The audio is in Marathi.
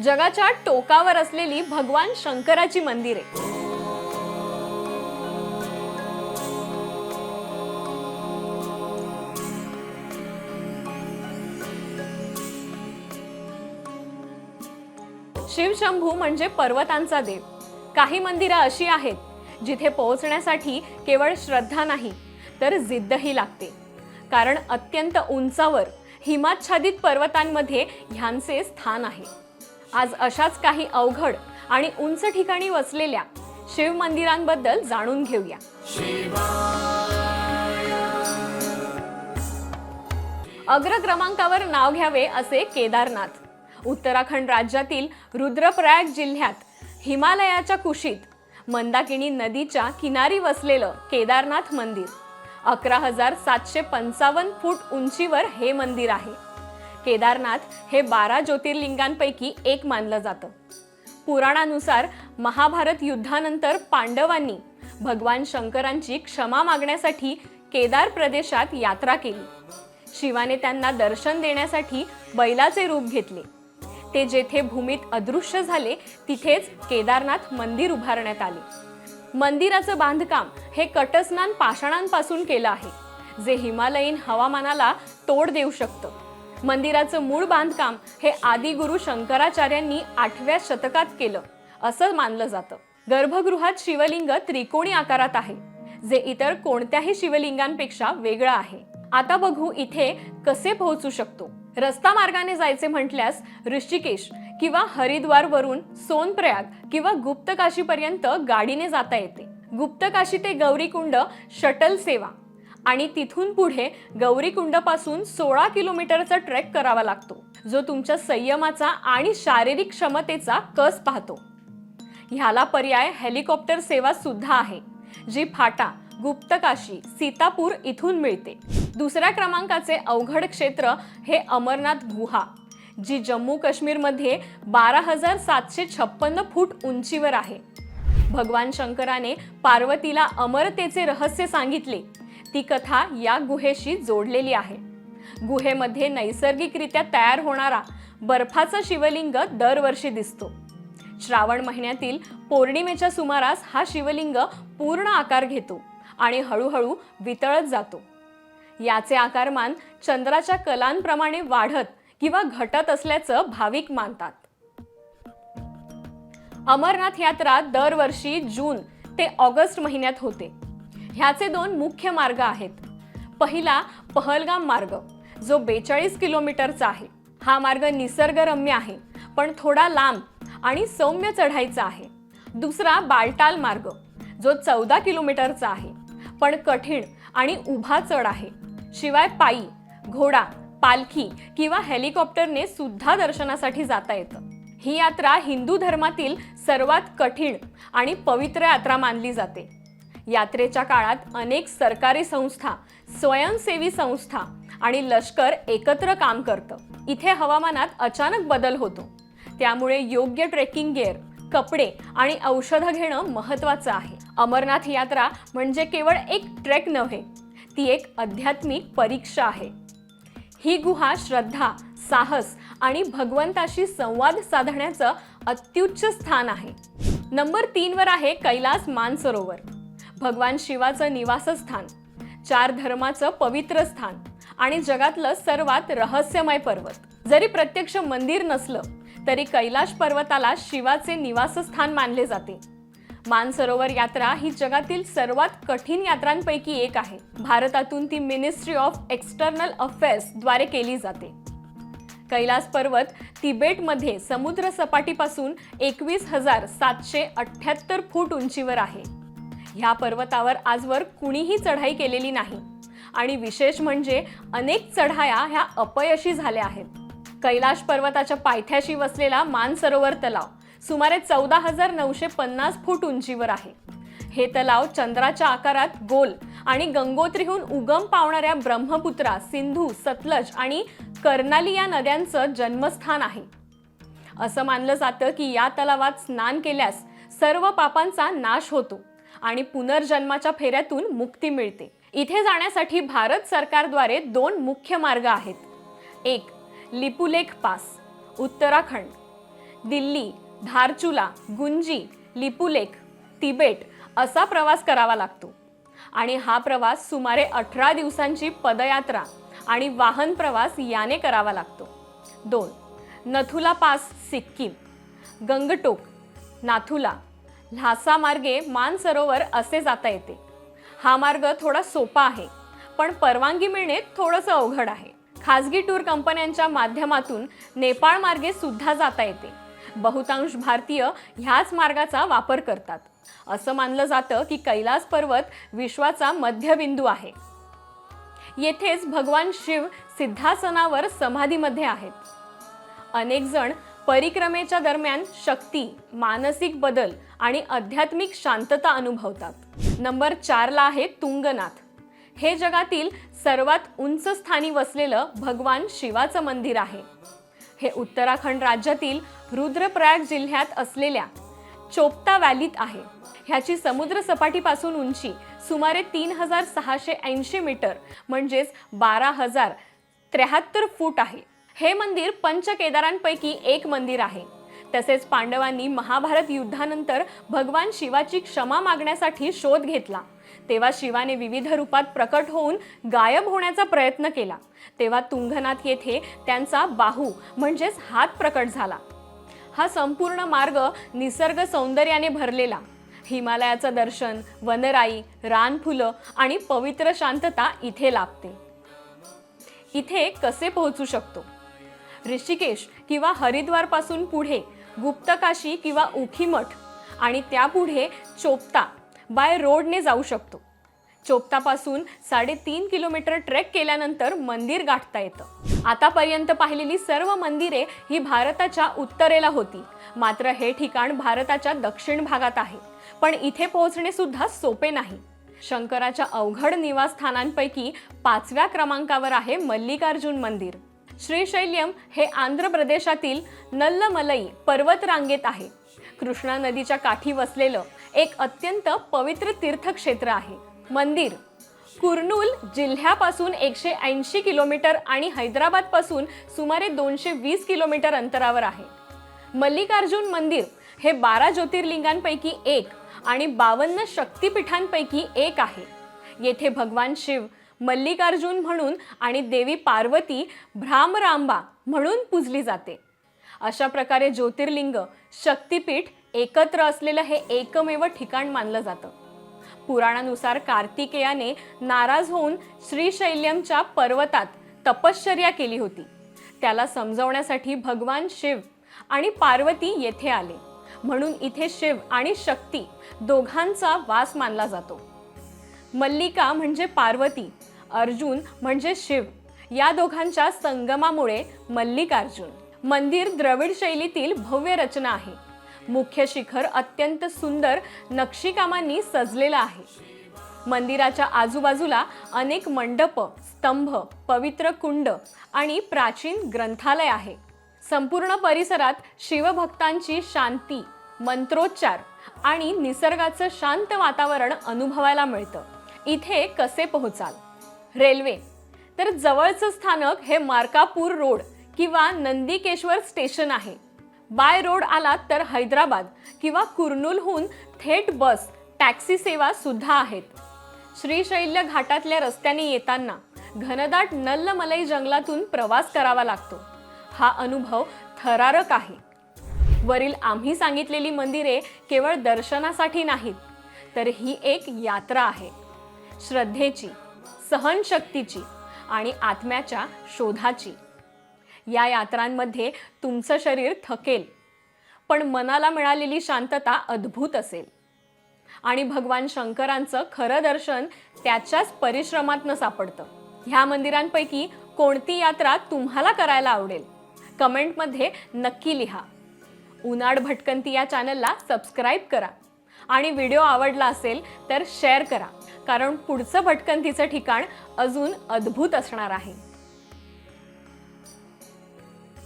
जगाच्या टोकावर असलेली भगवान शंकराची मंदिरे. शिवशंभू म्हणजे पर्वतांचा देव. काही मंदिरं अशी आहेत जिथे पोहोचण्यासाठी केवळ श्रद्धा नाही तर जिद्दही लागते. कारण अत्यंत उंचावर हिमाच्छादित पर्वतांमध्ये ह्यांचे स्थान आहे. आज अशाच काही अवघड आणि उंच ठिकाणी वसलेल्या शिव मंदिरांबद्दल जाणून घेऊया. अग्र क्रमांकावर नाव घ्यावे असे केदारनाथ. उत्तराखंड राज्यातील रुद्रप्रयाग जिल्ह्यात हिमालयाच्या कुशीत मंदाकिनी नदीच्या किनारी वसलेलं केदारनाथ मंदिर. अकरा हजार सातशे पंचावन्न फूट उंचीवर हे मंदिर आहे. केदारनाथ हे बारा ज्योतिर्लिंगांपैकी एक मानलं जातं. पुराणानुसार महाभारत युद्धानंतर पांडवांनी भगवान शंकरांची क्षमा मागण्यासाठी केदार प्रदेशात यात्रा केली. शिवाने त्यांना दर्शन देण्यासाठी बैलाचे रूप घेतले. ते जेथे भूमीत अदृश्य झाले तिथेच केदारनाथ मंदिर उभारण्यात आले. मंदिराचं बांधकाम हे कटस्नान पाषाणांपासून केलं आहे जे हिमालयीन हवामानाला तोड देऊ शकतं. मंदिराचं मूळ बांधकाम हे आदिगुरु शंकराचार्यांनी आठव्या शतकात केलं असं मानलं जातं. गर्भगृहात शिवलिंग त्रिकोणी आकारात आहे जे इतर कोणत्याही शिवलिंगांपेक्षा वेगळं आहे. आता बघू इथे कसे पोहोचू शकतो. रस्ता मार्गाने जायचे म्हटल्यास ऋषिकेश किंवा हरिद्वार वरून सोनप्रयाग किंवा गुप्तकाशीपर्यंत गाडीने जाता येते. गुप्तकाशी ते गौरीकुंड शटल सेवा आणि तिथून पुढे गौरीकुंडपासून सोळा किलोमीटरचा ट्रेक करावा लागतो जो तुमच्या संयमाचा आणि शारीरिक क्षमतेचा कस पाहतो. ह्याला पर्याय हेलिकॉप्टर सेवा सुद्धा आहे जी फाटा गुप्तकाशी सीतापूर इथून मिळते. दुसऱ्या क्रमांकाचे अवघड क्षेत्र हे अमरनाथ गुहा जी जम्मू काश्मीरमध्ये बारा हजार सातशे छप्पन्न फूट उंचीवर आहे. भगवान शंकराने पार्वतीला अमरतेचे रहस्य सांगितले ती कथा या गुहेशी जोडलेली आहे. गुहेमध्ये नैसर्गिकरित्या तयार होणारा बर्फाचा शिवलिंग दरवर्षी दिसतो. श्रावण महिन्यातील पौर्णिमेच्या सुमारास हा शिवलिंग पूर्ण आकार घेतो आणि हळूहळू वितळत जातो. याचे आकारमान चंद्राच्या कलांप्रमाणे वाढत किंवा घटत असल्याचं भाविक मानतात. अमरनाथ यात्रा दरवर्षी जून ते ऑगस्ट महिन्यात होते. ह्याचे दोन मुख्य मार्ग आहेत. पहिला पहलगाम मार्ग जो बेचाळीस किलोमीटरचा आहे. हा मार्ग निसर्गरम्य आहे पण थोडा लांब आणि सौम्य चढाईचा आहे. दुसरा बालटाल मार्ग जो चौदा किलोमीटरचा आहे पण कठीण आणि उभा चढ आहे. शिवाय पायी घोडा पालखी किंवा हेलिकॉप्टरने सुद्धा दर्शनासाठी जाता येतं. ही यात्रा हिंदू धर्मातील सर्वात कठीण आणि पवित्र यात्रा मानली जाते. यात्रेच्या काळात अनेक सरकारी संस्था स्वयंसेवी संस्था आणि लष्कर एकत्र काम करतं. इथे हवामानात अचानक बदल होतो. त्यामुळे योग्य ट्रेकिंग गेअर कपडे आणि औषधं घेणं महत्त्वाचं आहे. अमरनाथ यात्रा म्हणजे केवळ एक ट्रेक नव्हे ती एक आध्यात्मिक परीक्षा आहे. ही गुहा श्रद्धा साहस आणि भगवंताशी संवाद साधण्याचं अत्युच्च स्थान आहे. नंबर तीनवर आहे कैलास मानसरोवर. भगवान शिवाचं निवासस्थान चार धर्माचं पवित्र स्थान आणि जगातलं सर्वात रहस्यमय पर्वत. जरी प्रत्यक्ष मंदिर नसलं तरी कैलाश पर्वताला शिवाचे निवासस्थान मानले जाते. मानसरोवर यात्रा ही जगातील सर्वात कठीण यात्रांपैकी एक आहे. भारतातून ती मिनिस्ट्री ऑफ एक्सटर्नल अफेअर्सद्वारे केली जाते. कैलास पर्वत तिबेटमध्ये समुद्र सपाटीपासून एकवीस हजार सातशे अठ्ठ्याहत्तर फूट उंचीवर आहे. ह्या पर्वतावर आजवर कुणीही चढाई केलेली नाही. आणि विशेष म्हणजे अनेक चढाया ह्या अपयशी झाल्या आहेत. कैलाश पर्वताच्या पायथ्याशी वसलेला मानसरोवर तलाव सुमारे चौदा हजार नऊशे पन्नास फूट उंचीवर आहे. हे तलाव चंद्राच्या आकारात गोल आणि गंगोत्रीहून उगम पावणाऱ्या ब्रह्मपुत्रा सिंधू सतलज आणि कर्नाली या नद्यांचं जन्मस्थान आहे. असं मानलं जातं की या तलावात स्नान केल्यास सर्व पापांचा नाश होतो. आणि पुनर्जन्माच्या फेऱ्यातून मुक्ती मिळते. इथे जाण्यासाठी भारत सरकारद्वारे दोन मुख्य मार्ग आहेत. एक लिपुलेख पास उत्तराखंड. दिल्ली धारचुला गुंजी लिपुलेख तिबेट असा प्रवास करावा लागतो. आणि हा प्रवास सुमारे अठरा दिवसांची पदयात्रा आणि वाहन प्रवास याने करावा लागतो. दोन नथुला पास सिक्कीम. गंगटोक नाथुला. ल्हासा मार्गे मानसरोवर असे जाता येते. हा मार्ग थोडा सोपा आहे पण परवानगी मिळणे थोडंसं अवघड आहे. खाजगी टूर कंपन्यांच्या माध्यमातून नेपाळ मार्गे सुद्धा जाता येते. बहुतांश भारतीय ह्याच मार्गाचा वापर करतात. असं मानलं जातं की कैलास पर्वत विश्वाचा मध्यबिंदू आहे. येथेच भगवान शिव सिद्धासनावर समाधीमध्ये आहेत. अनेक जण परिक्रमेच्या दरम्यान शक्ती मानसिक बदल आणि आध्यात्मिक शांतता अनुभवतात. नंबर चारला आहे तुंगनाथ. हे जगातील सर्वात उंच स्थानी वसलेलं भगवान शिवाचं मंदिर आहे. हे उत्तराखंड राज्यातील रुद्रप्रयाग जिल्ह्यात असलेल्या चोपता व्हॅलीत आहे. ह्याची समुद्र सपाटीपासून उंची सुमारे तीन हजार सहाशे ऐंशी मीटर म्हणजेच बारा हजार त्र्याहत्तर फूट आहे. हे मंदिर पंचकेदारांपैकी एक मंदिर आहे. तसेच पांडवांनी महाभारत युद्धानंतर भगवान शिवाची क्षमा मागण्यासाठी शोध घेतला. तेव्हा शिवाने विविध रूपात प्रकट होऊन गायब होण्याचा प्रयत्न केला. तेव्हा तुंगनाथ येथे त्यांचा बाहू म्हणजेच हात प्रकट झाला. हा संपूर्ण मार्ग निसर्ग सौंदर्याने भरलेला. हिमालयाचं दर्शन वनराई रानफुलं आणि पवित्र शांतता इथे लाभते. इथे कसे पोहोचू शकतो? ऋषिकेश किंवा हरिद्वारपासून पुढे गुप्तकाशी किंवा उखीमठ आणि त्यापुढे चोपता बाय रोडने जाऊ शकतो. चोपतापासून साडेतीन किलोमीटर ट्रेक केल्यानंतर मंदिर गाठता येतं. आतापर्यंत पाहिलेली सर्व मंदिरे ही भारताच्या उत्तरेला होती. मात्र हे ठिकाण भारताच्या दक्षिण भागात आहे. पण इथे पोहोचणे सुद्धा सोपे नाही. शंकराच्या अवघड निवासस्थानांपैकी पाचव्या क्रमांकावर आहे मल्लिकार्जुन मंदिर. श्रीशैल्यम हे आंध्र प्रदेशातील नल्लमलई पर्वतरांगेत आहे. कृष्णा नदीच्या काठी वसलेलं एक अत्यंत पवित्र तीर्थक्षेत्र आहे. मंदिर कुर्नूल जिल्ह्यापासून एकशे ऐंशी किलोमीटर आणि हैदराबादपासून सुमारे दोनशे वीस किलोमीटर अंतरावर आहे. मल्लिकार्जुन मंदिर हे बारा ज्योतिर्लिंगांपैकी एक आणि बावन्न शक्तिपीठांपैकी एक आहे. येथे भगवान शिव मल्लिकार्जुन म्हणून आणि देवी पार्वती भ्रामरांबा म्हणून पूजली जाते. अशा प्रकारे ज्योतिर्लिंग शक्तिपीठ एकत्र असलेलं हे एकमेव ठिकाण मानलं जातं. पुराणानुसार कार्तिकेयाने नाराज होऊन श्रीशैल्यमच्या पर्वतात तपश्चर्या केली होती. त्याला समजवण्यासाठी भगवान शिव आणि पार्वती येथे आले. म्हणून इथे शिव आणि शक्ती दोघांचा वास मानला जातो. मल्लिका म्हणजे पार्वती. अर्जुन म्हणजे शिव. या दोघांच्या संगमामुळे मल्लिकार्जुन. मंदिर द्रविड शैलीतील भव्य रचना आहे. मुख्य शिखर अत्यंत सुंदर नक्षीकामांनी सजलेलं आहे. मंदिराच्या आजूबाजूला अनेक मंडप स्तंभ पवित्र कुंड आणि प्राचीन ग्रंथालय आहे. संपूर्ण परिसरात शिवभक्तांची शांती मंत्रोच्चार आणि निसर्गाचं शांत वातावरण अनुभवायला मिळतं. इथे कसे पोहोचाल? रेल्वे. तर जवळचं स्थानक हे मार्कापूर रोड किंवा नंदीकेश्वर स्टेशन आहे. बाय रोड आलात तर हैदराबाद किंवा कुर्नूलहून थेट बस टॅक्सी सेवा सुद्धा आहेत. श्रीशैल्य घाटातल्या रस्त्याने येताना घनदाट नल्लमलई जंगलातून प्रवास करावा लागतो. हा अनुभव थरारक आहे. वरील आम्ही सांगितलेली मंदिरे केवळ दर्शनासाठी नाहीत तर ही एक यात्रा आहे. श्रद्धेची सहनशक्तीची आणि आत्म्याच्या शोधाची. या यात्रांमध्ये तुमचं शरीर थकेल पण मनाला मिळालेली शांतता अद्भुत असेल. आणि भगवान शंकरांचं खरं दर्शन त्याच्याच परिश्रमातनं सापडतं. ह्या मंदिरांपैकी कोणती यात्रा तुम्हाला करायला आवडेल? कमेंटमध्ये नक्की लिहा. उनाड भटकंती या चॅनलला सबस्क्राईब करा. आणि व्हिडिओ आवडला असेल तर शेअर करा. कारण पुढचं भटकंतीचं ठिकाण अजून अद्भुत असणार आहे.